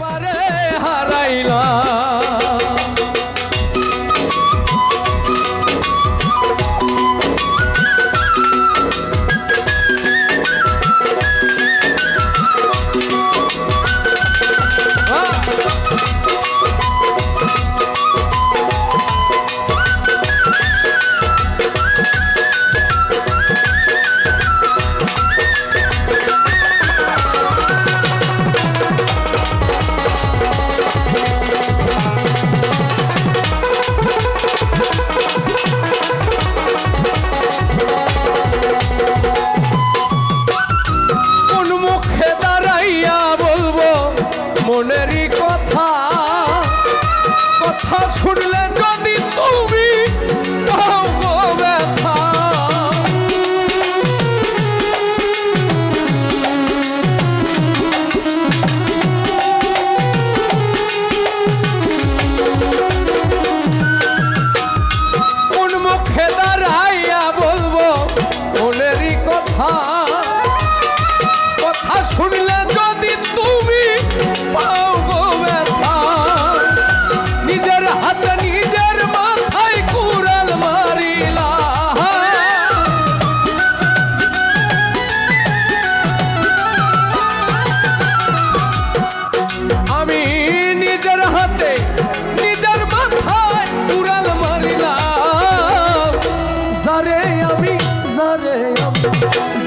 পারে হারাইলা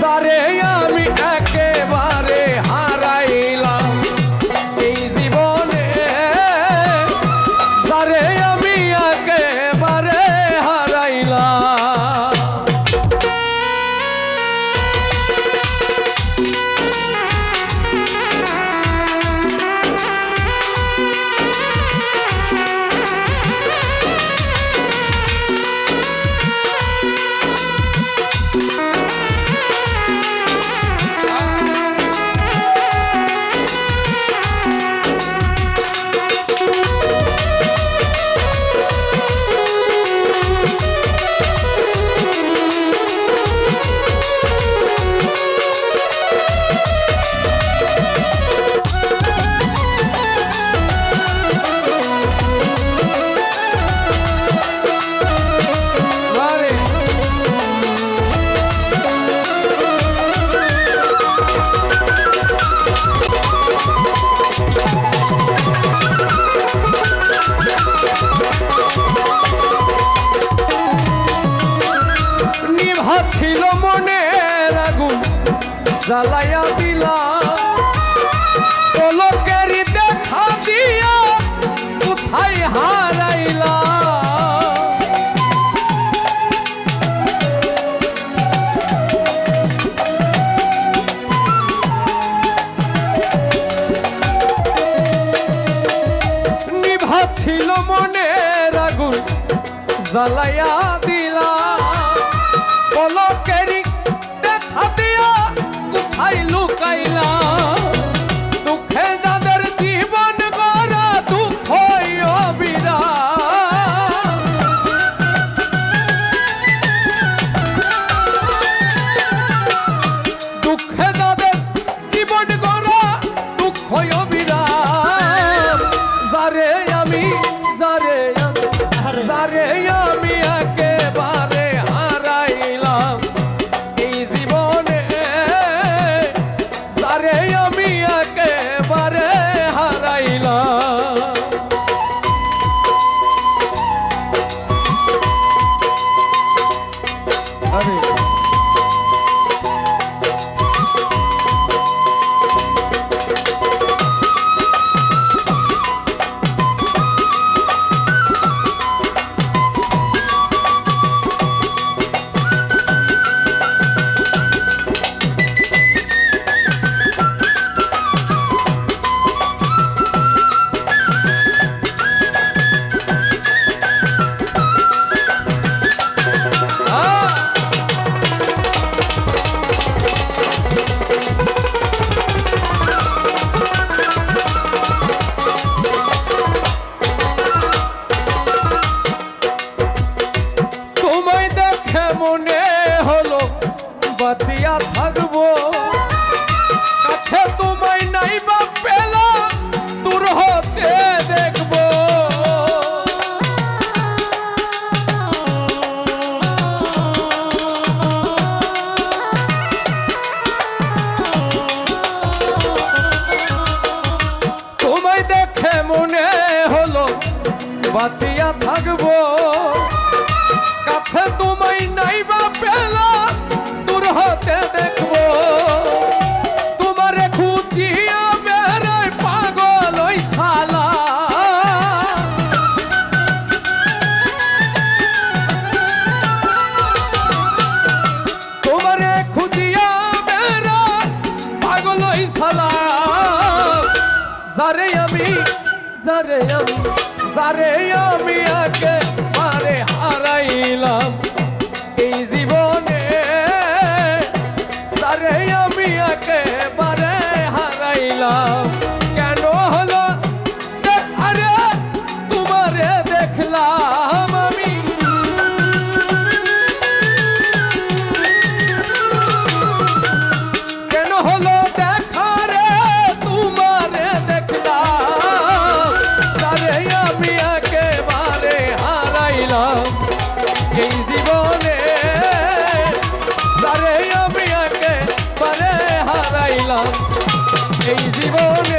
যারে আমি একেবারে জ্বালাইয়া দিলা। লোকেরই দেখা দিয়া কোথায় হারাইলা? ছিল মনে রাগুন জ্বালাইয়া দিলা। পলকেরি দেখা দিয়া আই লুকাইলা। Hey. yo বাঁচিয়া থাকব। কাছে তোমায় নাই বা পেলাম দূর হতে দেখব। তোমারে খুঁজিয়া বেড়াই আমি যারে আমি আগে Easy boy.